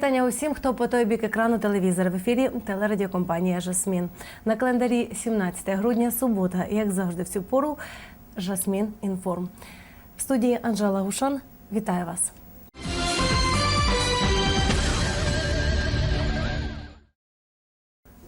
Вітання усім, хто по той бік екрану телевізора в ефірі телерадіокомпанія Жасмін. На календарі 17 грудня, субота, як завжди, в цю пору Жасмін Інформ. В студії Анжела Гушан. Вітаю вас.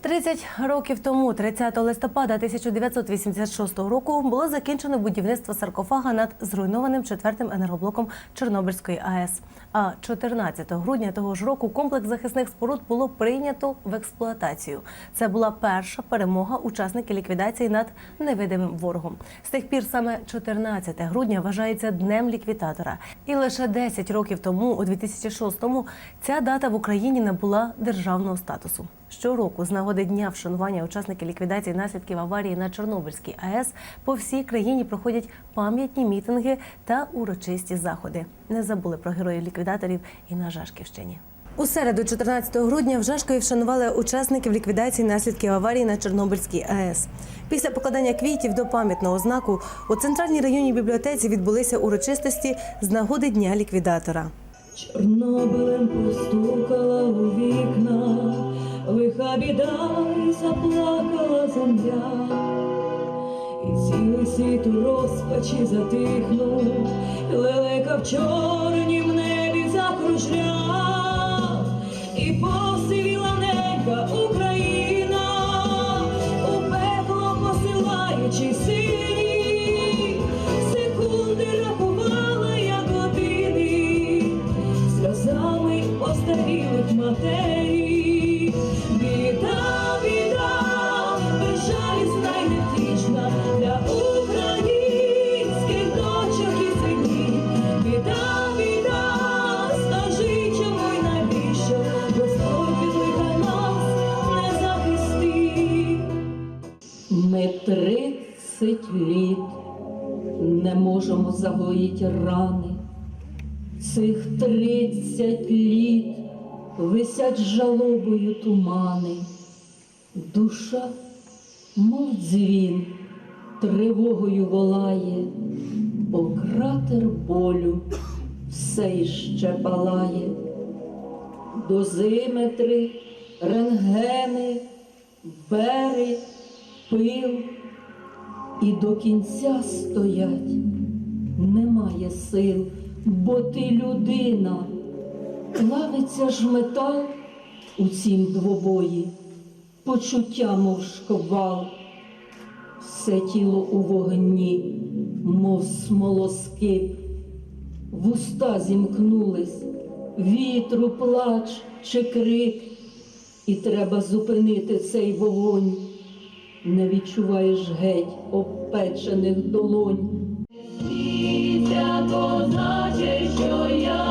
Тридцять років тому, 30 листопада 1986 року, було закінчено будівництво саркофага над зруйнованим четвертим енергоблоком Чорнобильської АЕС. А 14 грудня того ж року комплекс захисних споруд було прийнято в експлуатацію. Це була перша перемога учасників ліквідації над невидимим ворогом. З тих пір саме 14 грудня вважається днем ліквідатора. І лише 10 років тому, у 2006-му, ця дата в Україні набула державного статусу. Щороку, з нагоди дня вшанування учасників ліквідації наслідків аварії на Чорнобильській АЕС, по всій країні проходять пам'ятні мітинги та урочисті заходи. Не забули про героїв ліквідаторів і на Жашківщині. У середу, 14 грудня, в Жашкові вшанували учасників ліквідації наслідків аварії на Чорнобильській АЕС. Після покладання квітів до пам'ятного знаку у центральній районній бібліотеці відбулися урочистості з нагоди дня ліквідатора. Чорнобилем постукала у вікна, лиха біда і заплакала земля, і цілий світ у розпачі затихнув, лелека в чорнім небі закружляв, і посивіла тридцять літ не можемо загоїти рани. Цих тридцять літ висять жалобою тумани. Душа, мов дзвін, тривогою волає, бо кратер болю все іще палає. Дозиметри, рентгени, бери, пил і до кінця стоять. Немає сил, бо ти людина. Плавиться ж метал у цім двобої, почуття, мов шквал, все тіло у вогні, мов смолоскип, вуста зімкнулись, вітру плач чи крик, і треба зупинити цей вогонь. Не відчуваєш геть обпечених долонь. Свіття то значить, що я,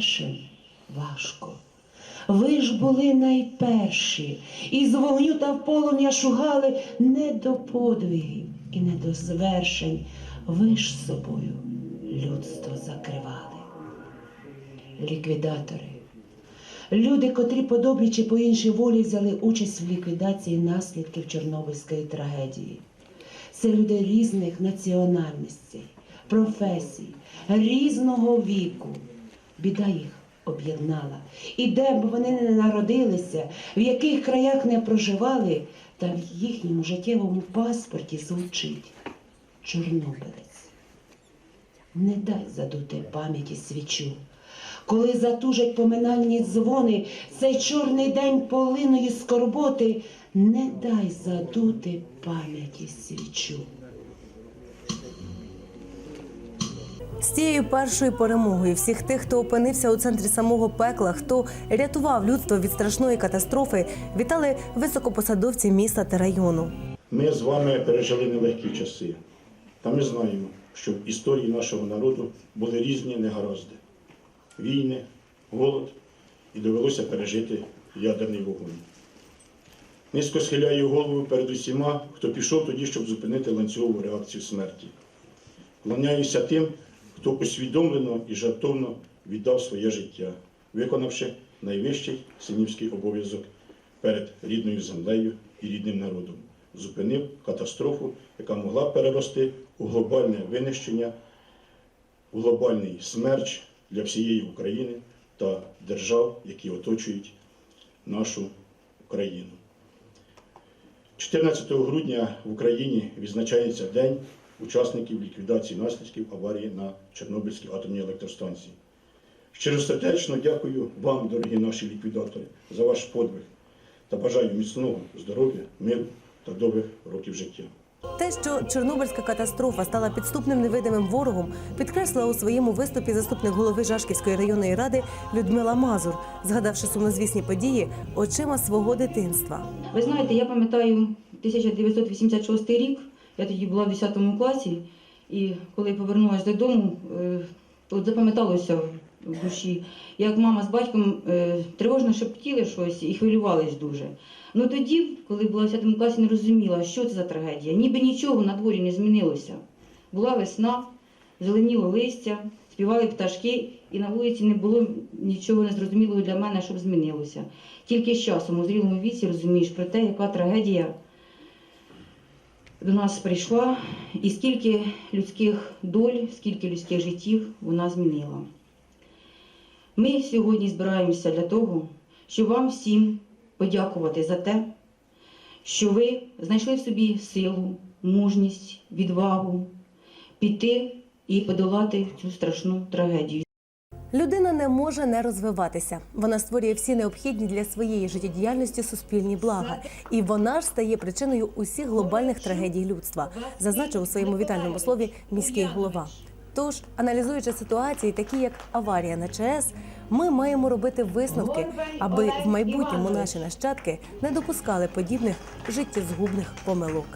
Першим важко. Ви ж були найперші, і з вогню та в полум'я шугали не до подвигів і не до звершень. Ви ж собою людство закривали. Ліквідатори. Люди, котрі по добрій чи по іншій волі взяли участь в ліквідації наслідків Чорнобильської трагедії. Це люди різних національностей, професій, різного віку. Біда їх об'єднала. І де б вони не народилися, в яких краях не проживали, та в їхньому життєвому паспорті звучить Чорнобилець. Не дай задути пам'яті свічу. Коли затужать поминальні дзвони, цей чорний день полиної скорботи, не дай задути пам'яті свічу. З цією першою перемогою всіх тих, хто опинився у центрі самого пекла, хто рятував людство від страшної катастрофи, вітали високопосадовці міста та району. Ми з вами пережили нелегкі часи. Та ми знаємо, що в історії нашого народу були різні негаразди: війни, голод і довелося пережити ядерний вогонь. Низько схиляю голову перед усіма, хто пішов тоді, щоб зупинити ланцюгову реакцію смерті. Клоняюся тим, хто усвідомлено і жартовно віддав своє життя, виконавши найвищий синівський обов'язок перед рідною землею і рідним народом, зупинив катастрофу, яка могла перерости у глобальне винищення, у глобальний смерч для всієї України та держав, які оточують нашу Україну. 14 грудня в Україні відзначається День учасників ліквідації наслідків аварії на Чорнобильській атомній електростанції. Щиросердечно дякую вам, дорогі наші ліквідатори, за ваш подвиг та бажаю міцного здоров'я, миру та довгих років життя. Те, що Чорнобильська катастрофа стала підступним невидимим ворогом, підкреслила у своєму виступі заступник голови Жашківської районної ради Людмила Мазур, згадавши сумнозвісні події очима свого дитинства. Ви знаєте, я пам'ятаю 1986 рік, я тоді була в 10 класі, і коли повернулася додому, е, от запам'яталося в душі, як мама з батьком е, тривожно шептіли щось і хвилювались дуже. Ну тоді, коли була в 10 класі, не розуміла, що це за трагедія. Ніби нічого на дворі не змінилося. Була весна, зеленіло листя, співали пташки, і на вулиці не було нічого незрозумілого для мене, щоб змінилося. Тільки з часом у зрілому віці розумієш про те, яка трагедія до нас прийшла, і скільки людських доль, скільки людських життів вона змінила. Ми сьогодні збираємося для того, щоб вам всім подякувати за те, що ви знайшли в собі силу, мужність, відвагу піти і подолати цю страшну трагедію. Людина не може не розвиватися. Вона створює всі необхідні для своєї життєдіяльності суспільні блага, і вона ж стає причиною усіх глобальних трагедій людства, зазначив у своєму вітальному слові міський голова. Тож, аналізуючи ситуації, такі як аварія на ЧАЕС, ми маємо робити висновки, аби в майбутньому наші нащадки не допускали подібних життєзгубних помилок.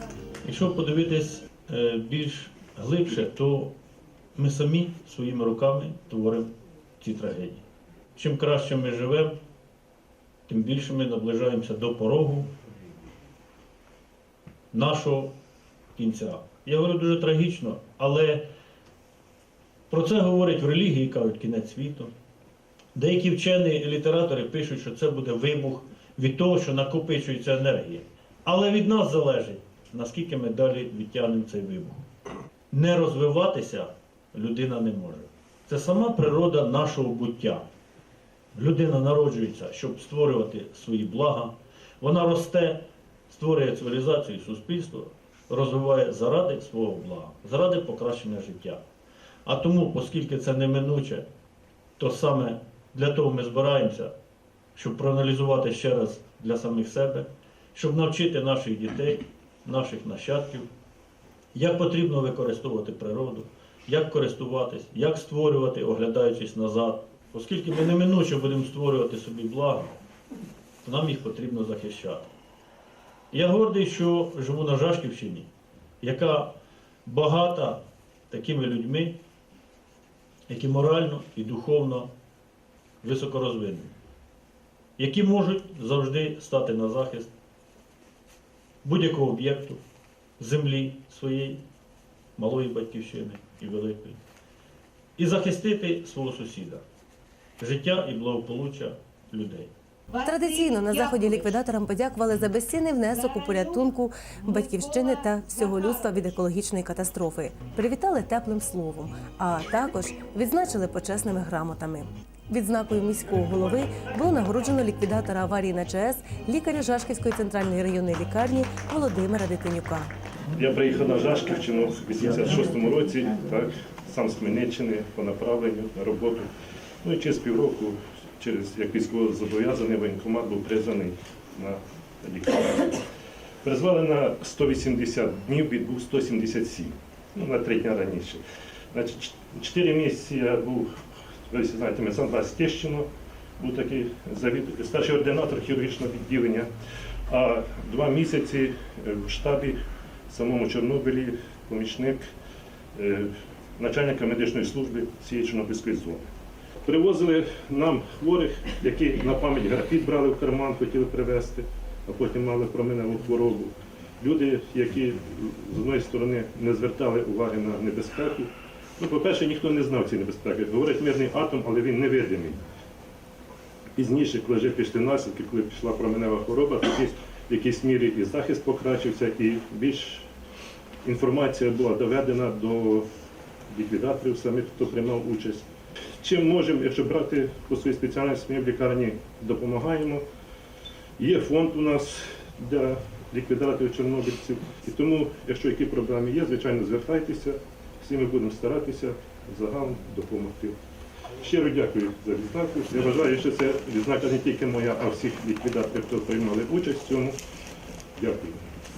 Якщо подивитись е, більш глибше, то ми самі своїми руками творимо ці трагедії. Чим краще ми живемо, тим більше ми наближаємося до порогу нашого кінця. Я говорю дуже трагічно, але про це говорять в релігії, кажуть кінець світу. Деякі вчені літератори пишуть, що це буде вибух від того, що накопичується енергія. Але від нас залежить, наскільки ми далі відтягнемо цей вибух. Не розвиватися людина не може. Це сама природа нашого буття. Людина народжується, щоб створювати свої блага. Вона росте, створює цивілізацію і суспільство, розвиває заради свого блага, заради покращення життя. А тому, оскільки це неминуче, то саме для того ми збираємося, щоб проаналізувати ще раз для самих себе, щоб навчити наших дітей, наших нащадків, як потрібно використовувати природу, як користуватись, як створювати, оглядаючись назад. Оскільки ми неминуче будемо створювати собі благо, то нам їх потрібно захищати. Я гордий, що живу на Жашківщині, яка багата такими людьми, які морально і духовно високорозвинені, які можуть завжди стати на захист будь-якого об'єкту, землі своєї, малої батьківщини і великої, і захистити свого сусіда, життя і благополуччя людей. Традиційно на заході ліквідаторам подякували за безцінний внесок у порятунку батьківщини та всього людства від екологічної катастрофи. Привітали теплим словом, а також відзначили почесними грамотами. Відзнакою міського голови було нагороджено ліквідатора аварії на ЧАЕС лікаря Жашківської центральної районної лікарні Володимира Дитинюка. Я приїхав на Жашківщину в 86-му році, так, сам з Хмельниччини по направленню на роботу. Ну і через півроку, через як військово зобов'язаний воєнкомат був призваний на лікарню. Призвали на 180 днів, відбув 177, ну на три дні раніше. Значить, чотири місяці я був, ви знаєте, Медсанбас Тещино, був такий завід, старший ординатор хірургічного відділення, а два місяці в штабі самому Чорнобилі помічник е, начальника медичної служби цієї Чорнобильської зони. Привозили нам хворих, які на пам'ять графіт брали в карман, хотіли привезти, а потім мали променеву хворобу. Люди, які з одної сторони не звертали уваги на небезпеку. Ну, по-перше, ніхто не знав цієї небезпеки. Говорить мирний атом, але він невидимий. Пізніше, коли вже пішли наслідки, коли пішла променева хвороба, тоді в якійсь мірі і захист покращився, і більш інформація була доведена до ліквідаторів самих, хто приймав участь. Чим можемо, якщо брати по своїй спеціальності, ми в лікарні допомагаємо. Є фонд у нас для ліквідаторів чорнобильців. І тому, якщо які проблеми є, звичайно, звертайтеся. Всі ми будемо старатися загалом допомогти. Щиро дякую за відзнаку. Я вважаю, що це відзнака не тільки моя, а всіх ліквідаторів, хто приймали участь в цьому. Дякую.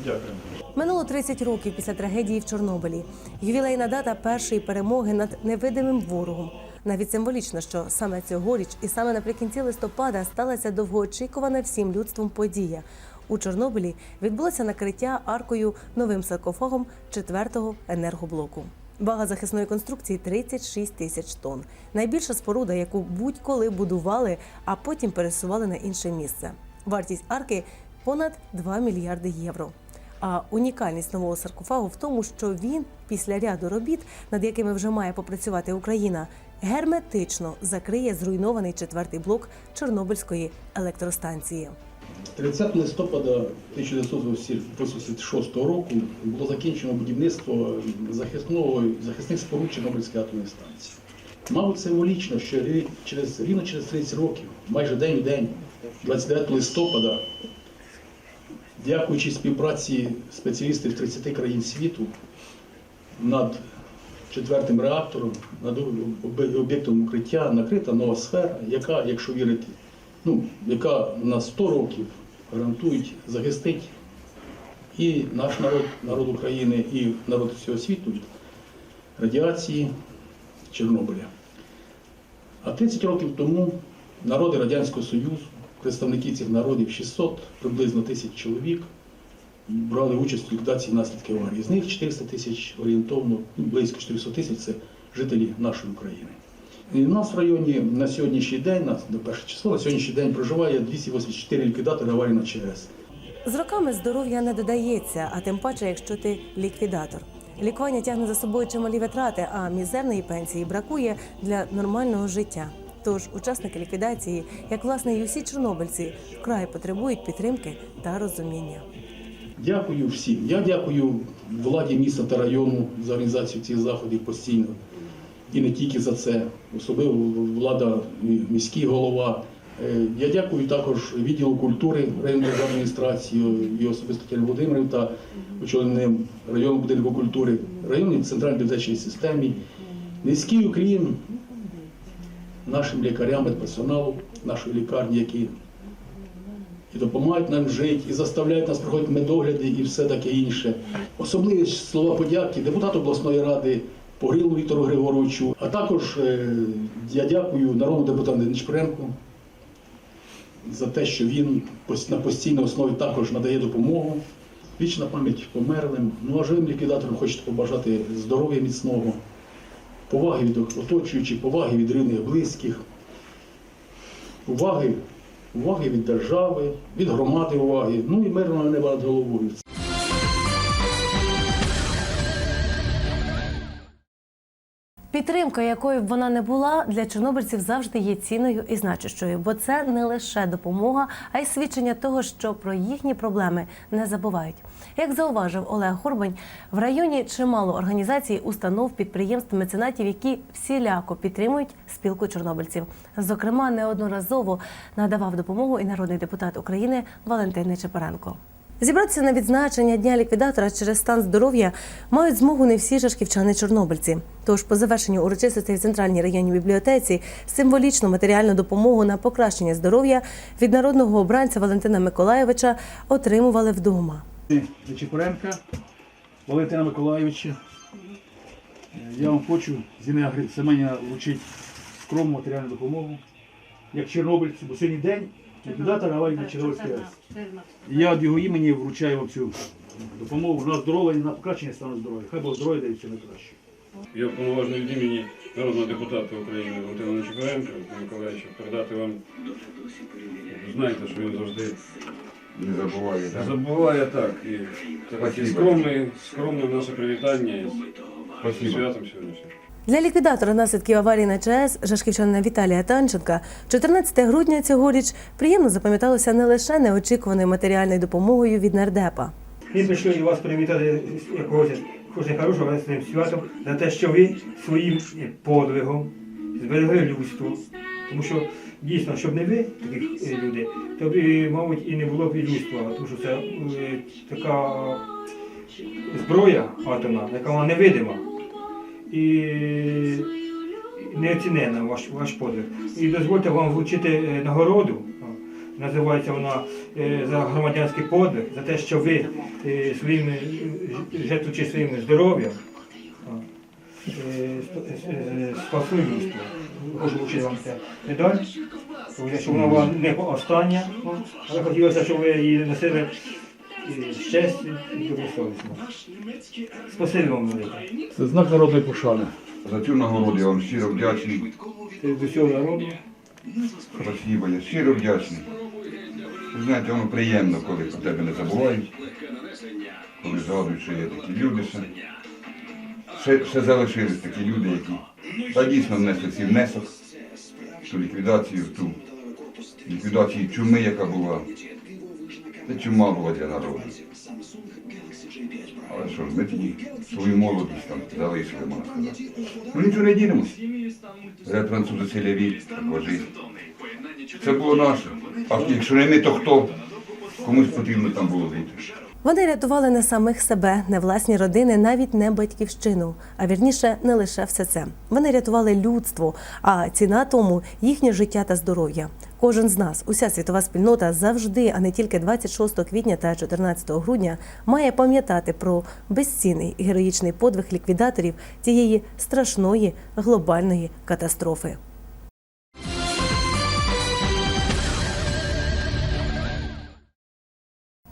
Дякую. Минуло 30 років після трагедії в Чорнобилі. Ювілейна дата першої перемоги над невидимим ворогом. Навіть символічно, що саме цьогоріч і саме наприкінці листопада сталася довгоочікувана всім людством подія. У Чорнобилі відбулося накриття аркою новим саркофагом четвертого енергоблоку. Вага захисної конструкції 36 тисяч тонн. Найбільша споруда, яку будь-коли будували, а потім пересували на інше місце. Вартість арки понад 2 мільярди євро. А унікальність нового саркофагу в тому, що він після ряду робіт, над якими вже має попрацювати Україна, герметично закриє зруйнований четвертий блок Чорнобильської електростанції. 30 листопада 1986 року було закінчено будівництво захисного, захисних споруд Чорнобильської атомної станції. Мабуть, символічно, що через, рівно через 30 років, майже день в день, 29 листопада, дякуючи співпраці спеціалістів 30 країн світу над четвертим реактором, над об'єктом укриття накрита нова сфера, яка, якщо вірити, ну, яка на 100 років гарантують захистить і наш народ, народ України, і народ всього світу від радіації Чорнобиля. А 30 років тому народи Радянського Союзу, представники цих народів 600, приблизно тисяч чоловік, брали участь в ліквідації наслідків аварії. З них 400 тисяч орієнтовно, ну, близько 400 тисяч це жителі нашої України. І в нас в районі на сьогоднішній день, на до перше число, на сьогоднішній день проживає 284 ліквідатори аварії на ЧАЕС. З роками здоров'я не додається, а тим паче, якщо ти ліквідатор. Лікування тягне за собою чималі витрати, а мізерної пенсії бракує для нормального життя. Тож учасники ліквідації, як власне і усі чорнобильці, вкрай потребують підтримки та розуміння. Дякую всім. Я дякую владі міста та району за організацію цих заходів постійно. І не тільки за це, особливо влада, міський голова. Е, Я дякую також відділу культури районної адміністрації і особисто Тетяні Володимирів та очоленим районному будинку культури, районній центральній бібліотечній системі. Низький уклін нашим лікарям, медперсоналу нашої лікарні, які і допомагають нам жити, і заставляють нас проходити медогляди і все таке інше. Особливі слова подяки депутату обласної ради Погрілу Віктору Григоровичу, а також е, я дякую народному депутату Деничпренку за те, що він на постійній основі також надає допомогу. Вічна пам'ять померлим. Ну а живим ліквідаторам хочете побажати здоров'я міцного, поваги від оточуючих, поваги від рівних близьких, уваги уваги від держави, від громади уваги, ну і мирного неба над головою. Підтримка, якою б вона не була, для чорнобильців завжди є цінною і значущою, бо це не лише допомога, а й свідчення того, що про їхні проблеми не забувають. Як зауважив Олег Горбань, в районі чимало організацій, установ, підприємств, меценатів, які всіляко підтримують спілку чорнобильців. Зокрема, неодноразово надавав допомогу і народний депутат України Валентин Нечепоренко. Зібратися на відзначення дня ліквідатора через стан здоров'я мають змогу не всі жашківчани чорнобильці. Тож по завершенню урочистостей в центральній районній бібліотеці символічну матеріальну допомогу на покращення здоров'я від народного обранця Валентина Миколаєвича отримували вдома. Нечипоренка, Валентина Миколаєвича. Я вам хочу з ім'я Гри- вручити скромну матеріальну допомогу. Як чорнобильцю, бо сьогодні день ліквідатора аварії на АЕС. І Я від його імені вручаю вам цю допомогу на здоров'я і на покращення стану здоров'я. Хай Бог здоров'я дає все найкраще. Я повноважний від імені народного депутата України Валентина Нечипаренка Миколаївича передати вам. Знаєте, що він завжди Не забуває, так? забуває так. І Спасибо. скромний, скромне наше привітання із Спасибо. святом сьогоднішнім. Для ліквідатора наслідків аварії на ЧАЕС Жашківчанина Віталія Танченка 14 грудня цьогоріч приємно запам'яталося не лише неочікуваною матеріальною допомогою від нардепа. Ми прийшли вас привітати якогось кожне хорошого цим святом за те, що ви своїм подвигом зберегли людство. Тому що дійсно, щоб не ви, такі е, люди, то е, мабуть, і не було б і людства, тому що це е, така зброя атомна, яка вона невидима і неоцінена ваш, ваш подвиг. І дозвольте вам вручити е, нагороду. Називається вона е, за громадянський подвиг, за те, що ви е, своїми жертвуючи своїм здоров'ям спасли людство. Хочу вручити вам це медаль, що вона була не остання, але хотілося, щоб ви її носили честю і добросовісно. Спасибі вам велике. Це знак народної пошани. За цю нагороду я вам щиро вдячний. Це з усього народу. Спасибо, я щиро вдячний. Ви знаєте, воно приємно, коли про тебе не забувають, коли згадують, що є такі люди ще. Ще, ще залишились такі люди, які та дійсно внесли свій внесок в ту ліквідацію, в ту ліквідацію чуми, яка була. Це чума була для народу. Але що ж, ми тоді свою молодість там залишили, можна сказати. Ну нічого не дінемось. Вже французи селяві, така життя. Це було наше. А якщо не ми, то хто? Комусь потрібно там було бути. Вони рятували не самих себе, не власні родини, навіть не батьківщину. А вірніше, не лише все це. Вони рятували людство, а ціна тому їхнє життя та здоров'я. Кожен з нас, уся світова спільнота завжди, а не тільки 26 квітня та 14 грудня, має пам'ятати про безцінний героїчний подвиг ліквідаторів цієї страшної глобальної катастрофи.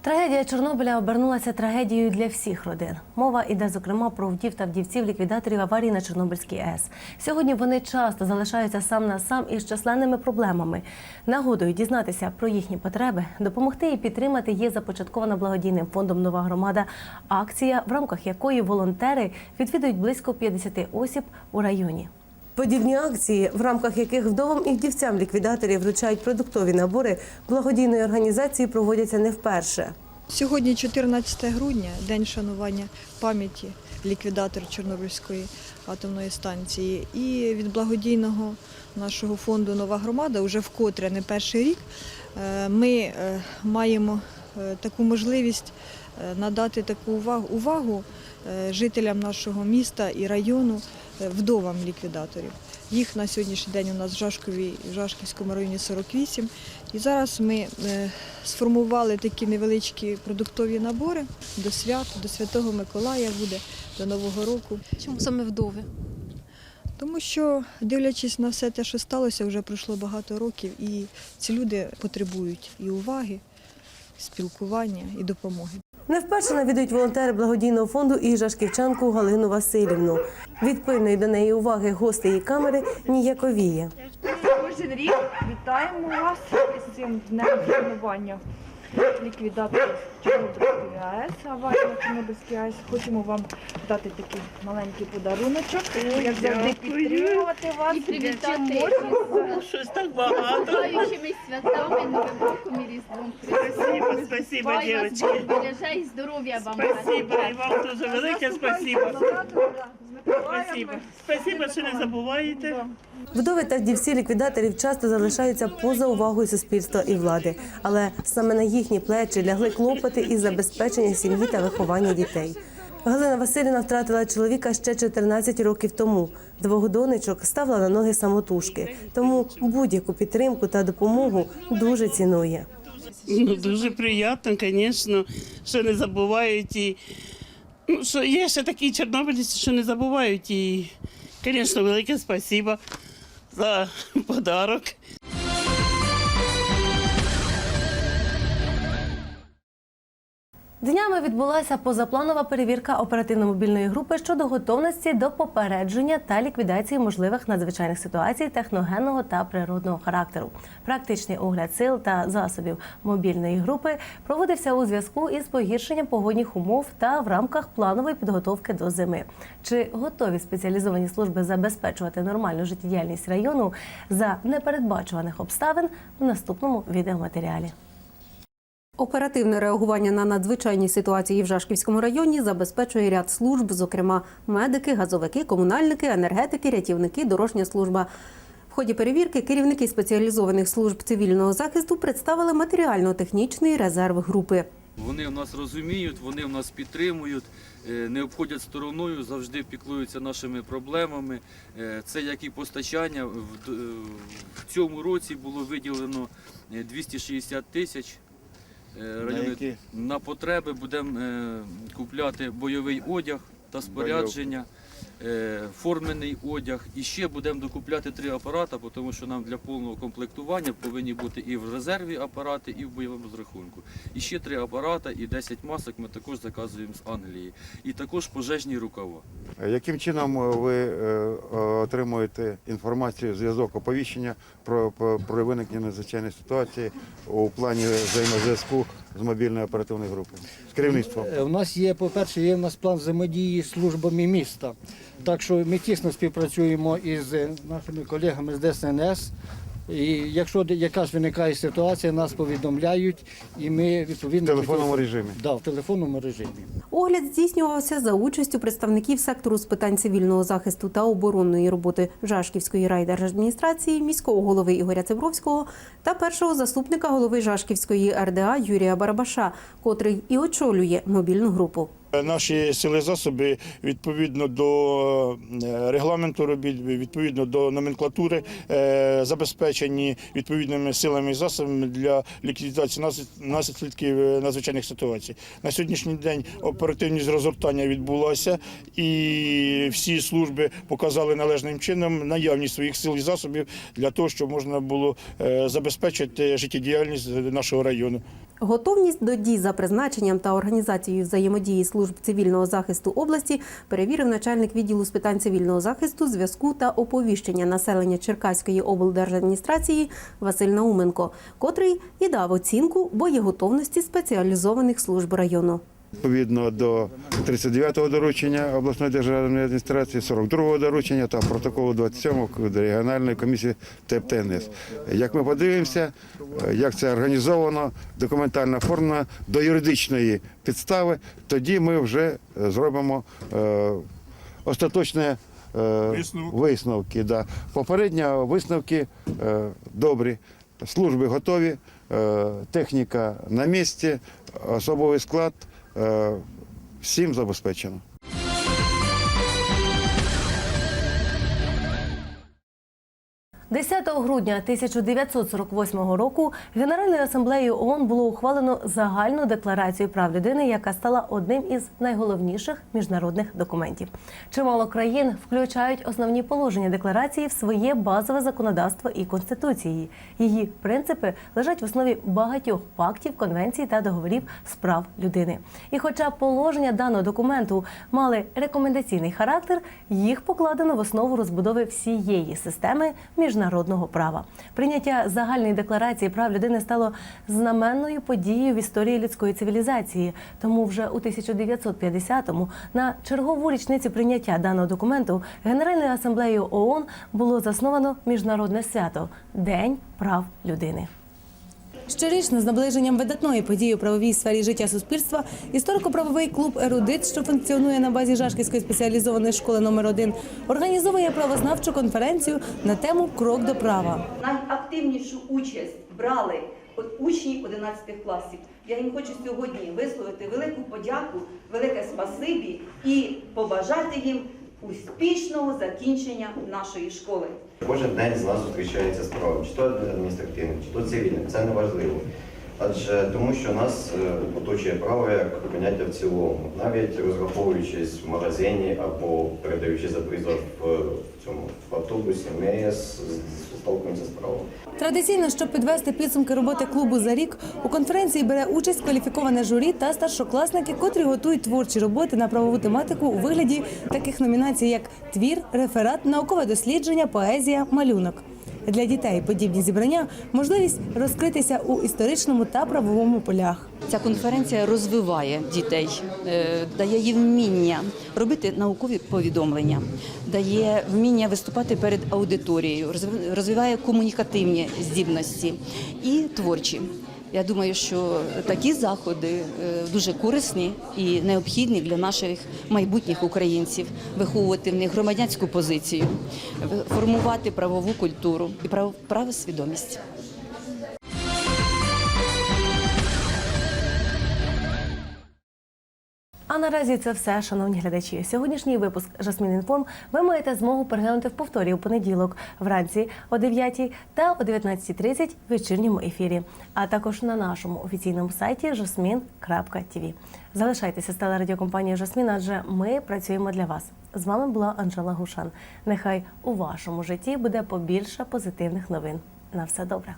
Трагедія Чорнобиля обернулася трагедією для всіх родин. Мова йде зокрема про вдів та вдівців ліквідаторів аварії на Чорнобильській АЕС. Сьогодні вони часто залишаються сам на сам із численними проблемами. Нагодою дізнатися про їхні потреби, допомогти і підтримати є започаткована благодійним фондом Нова громада акція, в рамках якої волонтери відвідують близько 50 осіб у районі. Подібні акції, в рамках яких вдовам і вдівцям ліквідаторів вручають продуктові набори, благодійної організації проводяться не вперше. Сьогодні 14 грудня, день шанування пам'яті ліквідаторів Чорнобильської атомної станції. І від благодійного нашого фонду Нова громада вже вкотре не перший рік е, ми е, маємо е, таку можливість надати таку увагу, увагу жителям нашого міста і району, е, вдовам ліквідаторів. Їх на сьогоднішній день у нас в Жашкові, в Жашківському районі 48. І зараз ми е, сформували такі невеличкі продуктові набори до свят, до Святого Миколая буде, до Нового року. Чому саме вдови? Тому що, дивлячись на все те, що сталося, вже пройшло багато років, і ці люди потребують і уваги, і спілкування, і допомоги. Не вперше навідують волонтери благодійного фонду і жашківчанку Галину Васильівну. Від пильної до неї уваги гостей її камери ніяковіє. Кожен рік вітаємо вас із цим днем вшанування ліквідаторів Чорнобильської АЕС, аварії на Чорнобильській АЕС. Хочемо вам дати такий маленький подаруночок, як завжди підтримувати вас. І привітати. Щось так багато. Наступаючими святами, Новим роком і Різдвом Спасибо, спасибо, дівчатки. І здоров'я вам. Спасибо, і вам дуже велике спасибо. Спасибо. Спасибо, що не забуваєте. Вдови та вдівці ліквідаторів часто залишаються поза увагою суспільства і влади, але саме на їхні плечі лягли клопоти із забезпечення сім'ї та виховання дітей. Галина Васильівна втратила чоловіка ще 14 років тому. Двох донечок ставила на ноги самотужки, тому будь-яку підтримку та допомогу дуже цінує. Ну, дуже приємно, звісно, що не забувають і ну, що є ще такі чорнобильці, що не забувають. І, звісно, велике спасибо за подарок. Днями відбулася позапланова перевірка оперативно-мобільної групи щодо готовності до попередження та ліквідації можливих надзвичайних ситуацій техногенного та природного характеру. Практичний огляд сил та засобів мобільної групи проводився у зв'язку із погіршенням погодних умов та в рамках планової підготовки до зими. Чи готові спеціалізовані служби забезпечувати нормальну життєдіяльність району за непередбачуваних обставин в наступному відеоматеріалі? Оперативне реагування на надзвичайні ситуації в Жашківському районі забезпечує ряд служб, зокрема медики, газовики, комунальники, енергетики, рятівники, дорожня служба. В ході перевірки керівники спеціалізованих служб цивільного захисту представили матеріально-технічний резерв групи. Вони в нас розуміють, вони в нас підтримують, е, не обходять стороною, завжди піклуються нашими проблемами. Е, Це як і постачання. В е, цьому році було виділено е, 260 тисяч. Е, райони- на потреби будемо е, купляти бойовий одяг та спорядження, е, формений одяг. І ще будемо докупляти три апарати, тому що нам для повного комплектування повинні бути і в резерві апарати, і в бойовому розрахунку. І ще три апарати і 10 масок ми також заказуємо з Англії. І також пожежні рукава. Яким чином е, ви е, отримуєте інформацію, зв'язок оповіщення про, про, про виникнення надзвичайної ситуації у плані взаємозв'язку з мобільною оперативною групою з керівництвом? У нас є, по-перше, є в нас план взаємодії з службами міста. Так що ми тісно співпрацюємо із нашими колегами з ДСНС. І якщо якась виникає ситуація, нас повідомляють, і ми відповідно В телефонному режимі? Да, в телефонному режимі. Огляд здійснювався за участю представників сектору з питань цивільного захисту та оборонної роботи Жашківської райдержадміністрації, міського голови Ігоря Цибровського та першого заступника голови Жашківської РДА Юрія Барабаша, котрий і очолює мобільну групу. Наші сили засоби відповідно до е, регламенту робіт, відповідно до номенклатури, е, забезпечені відповідними силами і засобами для ліквідації наслідків е, надзвичайних ситуацій. На сьогоднішній день оперативність розгортання відбулася, і всі служби показали належним чином наявність своїх сил і засобів для того, щоб можна було е, забезпечити життєдіяльність нашого району. Готовність до дій за призначенням та організацією взаємодії служб цивільного захисту області перевірив начальник відділу з питань цивільного захисту, зв'язку та оповіщення населення Черкаської облдержадміністрації Василь Науменко, котрий і дав оцінку боєготовності спеціалізованих служб району. Відповідно до 39-го доручення обласної державної адміністрації, 42-го доручення та протоколу 27-го до регіональної комісії ТЕП ТНС. Як ми подивимося, як це організовано, документально оформлено до юридичної підстави, тоді ми вже зробимо е, остаточне е, висновки. Да. Попередньо висновки е, добрі, служби готові, е, техніка на місці, особовий склад всім забезпечено. – 10 грудня 1948 року Генеральною асамблеєю ООН було ухвалено загальну декларацію прав людини, яка стала одним із найголовніших міжнародних документів. Чимало країн включають основні положення декларації в своє базове законодавство і конституції. Її принципи лежать в основі багатьох пактів, конвенцій та договорів з прав людини. І хоча положення даного документу мали рекомендаційний характер, їх покладено в основу розбудови всієї системи міжнародного права. Прийняття загальної декларації прав людини стало знаменною подією в історії людської цивілізації. Тому вже у 1950-му на чергову річницю прийняття даного документу Генеральною асамблеєю ООН було засновано міжнародне свято День прав людини. Щорічно з наближенням видатної події у правовій сфері життя суспільства історико-правовий клуб Ерудит, що функціонує на базі Жашківської спеціалізованої школи номер 1 організовує правознавчу конференцію на тему Крок до права. Найактивнішу участь брали учні 11 класів. Я їм хочу сьогодні висловити велику подяку, велике спасибі і побажати їм успішного закінчення нашої школи. Кожен день з нас зустрічається справа, чи то адміністративним, чи то цивільним, це не важливо. Адже тому, що нас е, оточує право як поняття в цілому, навіть розраховуючись в магазині або передаючи за призов в цьому в автобусі, ми сталкуємося з правом. Традиційно, щоб підвести підсумки роботи клубу за рік, у конференції бере участь кваліфіковане журі та старшокласники, котрі готують творчі роботи на правову тематику у вигляді таких номінацій, як твір, реферат, наукове дослідження, поезія, малюнок. Для дітей подібні зібрання можливість розкритися у історичному та правовому полях. Ця конференція розвиває дітей, е, дає їм вміння робити наукові повідомлення, дає вміння виступати перед аудиторією, розв- розвиває комунікативні здібності і творчі. Я думаю, що такі заходи е, дуже корисні і необхідні для наших майбутніх українців, виховувати в них громадянську позицію, формувати правову культуру і право правосвідомість. А наразі це все, шановні глядачі. Сьогоднішній випуск Жасмін Інформ ви маєте змогу переглянути в повторі у понеділок вранці о 9 та о 19.30 в вечірньому ефірі, а також на нашому офіційному сайті jasmin.tv. Залишайтеся з телерадіокомпанією Жасмін, адже ми працюємо для вас. З вами була Анжела Гушан. Нехай у вашому житті буде побільше позитивних новин. На все добре.